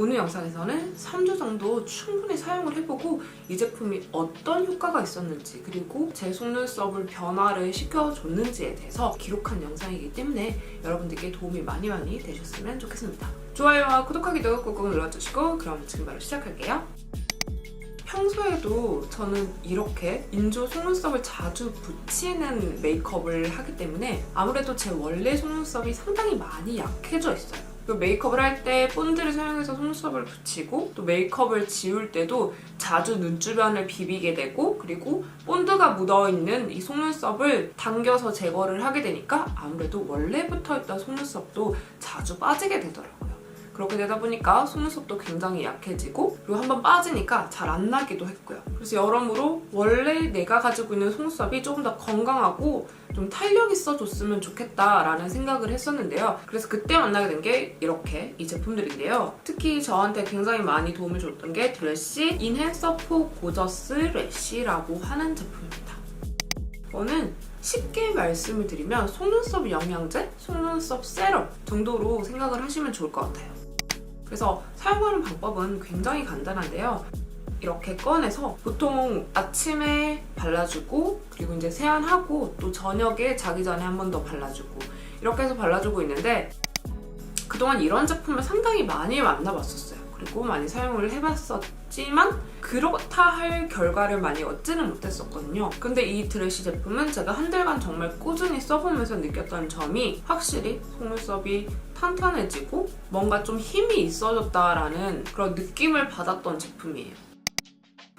오늘 영상에서는 3주 정도 충분히 사용을 해보고 이 제품이 어떤 효과가 있었는지 그리고 제 속눈썹을 변화를 시켜줬는지에 대해서 기록한 영상이기 때문에 여러분들께 도움이 많이 많이 되셨으면 좋겠습니다. 좋아요와 구독하기도 꾹꾹 눌러주시고 그럼 지금 바로 시작할게요. 평소에도 저는 이렇게 인조 속눈썹을 자주 붙이는 메이크업을 하기 때문에 아무래도 제 원래 속눈썹이 상당히 많이 약해져 있어요. 그 메이크업을 할 때 본드를 사용해서 속눈썹을 붙이고 또 메이크업을 지울 때도 자주 눈 주변을 비비게 되고 그리고 본드가 묻어있는 이 속눈썹을 당겨서 제거를 하게 되니까 아무래도 원래 붙어있던 속눈썹도 자주 빠지게 되더라고요. 그렇게 되다 보니까 속눈썹도 굉장히 약해지고 그리고 한번 빠지니까 잘 안 나기도 했고요. 그래서 여러모로 원래 내가 가지고 있는 속눈썹이 조금 더 건강하고 좀 탄력 있어줬으면 좋겠다라는 생각을 했었는데요. 그래서 그때 만나게 된 게 이렇게 이 제품들인데요. 특히 저한테 굉장히 많이 도움을 줬던 게 드레시 인핸서 포 고저스 래쉬라고 하는 제품입니다. 이거는 쉽게 말씀을 드리면 속눈썹 영양제, 속눈썹 세럼 정도로 생각을 하시면 좋을 것 같아요. 그래서 사용하는 방법은 굉장히 간단한데요. 이렇게 꺼내서 보통 아침에 발라주고 그리고 이제 세안하고 또 저녁에 자기 전에 한 번 더 발라주고 이렇게 해서 발라주고 있는데 그동안 이런 제품을 상당히 많이 만나봤었어요. 그리고 많이 사용을 해봤었지만 그렇다 할 결과를 많이 얻지는 못했었거든요. 근데 이 드레시 제품은 제가 한 달간 정말 꾸준히 써보면서 느꼈던 점이 확실히 속눈썹이 탄탄해지고 뭔가 좀 힘이 있어졌다라는 그런 느낌을 받았던 제품이에요.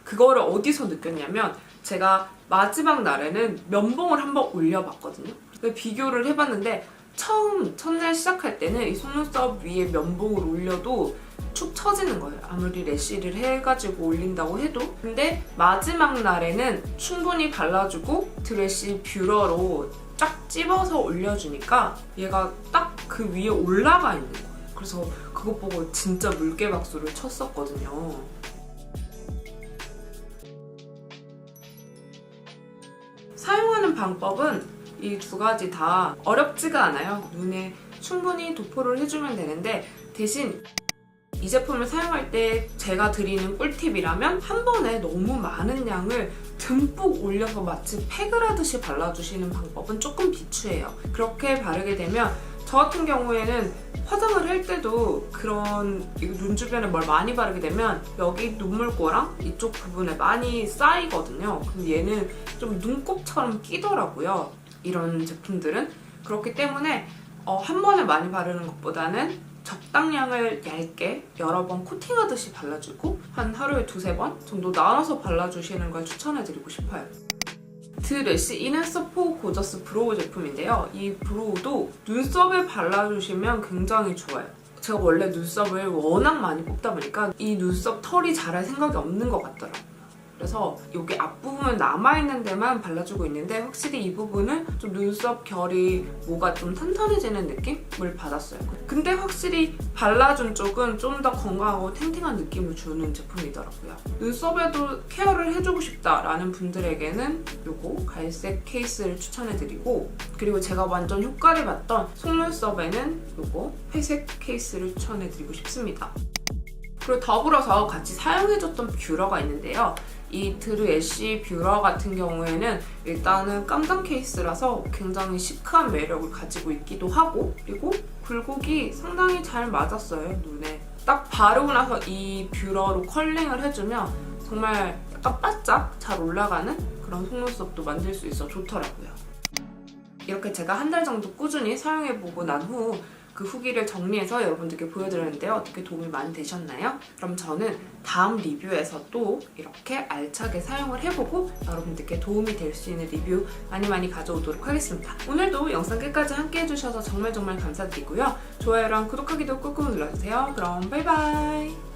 그거를 어디서 느꼈냐면 제가 마지막 날에는 면봉을 한번 올려봤거든요. 비교를 해봤는데 처음 첫날 시작할 때는 이 속눈썹 위에 면봉을 올려도 축 처지는 거예요. 아무리 래쉬를 해가지고 올린다고 해도. 근데 마지막 날에는 충분히 발라주고 드레시 뷰러로 쫙 찝어서 올려주니까 얘가 딱 그 위에 올라가 있는 거예요. 그래서 그것 보고 진짜 물개 박수를 쳤었거든요. 사용하는 방법은 이 두 가지 다 어렵지가 않아요. 눈에 충분히 도포를 해주면 되는데 대신 이 제품을 사용할 때 제가 드리는 꿀팁이라면 한 번에 너무 많은 양을 듬뿍 올려서 마치 팩을 하듯이 발라주시는 방법은 조금 비추해요. 그렇게 바르게 되면 저 같은 경우에는 화장을 할 때도 그런 이눈 주변에 뭘 많이 바르게 되면 여기 눈물고랑 이쪽 부분에 많이 쌓이거든요. 근데 얘는 좀 눈곱처럼 끼더라고요. 이런 제품들은. 그렇기 때문에 어, 한 번에 많이 바르는 것보다는 적당량을 얇게 여러 번 코팅하듯이 발라주고 한 하루에 두세 번 정도 나눠서 발라주시는 걸 추천해드리고 싶어요. 드래시 인앤서 포 고저스 브로우 제품인데요. 이 브로우도 눈썹에 발라주시면 굉장히 좋아요. 제가 원래 눈썹을 워낙 많이 뽑다 보니까 이 눈썹 털이 자랄 생각이 없는 것 같더라고요. 그래서 여기 앞부분 남아있는 데만 발라주고 있는데 확실히 이 부분은 좀 눈썹 결이 뭐가 좀 탄탄해지는 느낌을 받았어요. 근데 확실히 발라준 쪽은 좀 더 건강하고 탱탱한 느낌을 주는 제품이더라고요. 눈썹에도 케어를 해주고 싶다라는 분들에게는 요거 갈색 케이스를 추천해드리고 그리고 제가 완전 효과를 봤던 속눈썹에는 요거 회색 케이스를 추천해드리고 싶습니다. 그리고 더불어서 같이 사용해줬던 뷰러가 있는데요. 이 드루 애쉬 뷰러 같은 경우에는 일단은 깜장 케이스라서 굉장히 시크한 매력을 가지고 있기도 하고 그리고 굴곡이 상당히 잘 맞았어요 눈에. 딱 바르고 나서 이 뷰러로 컬링을 해주면 정말 약간 바짝 잘 올라가는 그런 속눈썹도 만들 수 있어 좋더라고요. 이렇게 제가 한 달 정도 꾸준히 사용해보고 난 후 그 후기를 정리해서 여러분들께 보여드렸는데요. 어떻게 도움이 많이 되셨나요? 그럼 저는 다음 리뷰에서 또 이렇게 알차게 사용을 해보고 여러분들께 도움이 될 수 있는 리뷰 많이 많이 가져오도록 하겠습니다. 오늘도 영상 끝까지 함께 해주셔서 정말 정말 감사드리고요. 좋아요랑 구독하기도 꾹꾹 눌러주세요. 그럼 바이바이!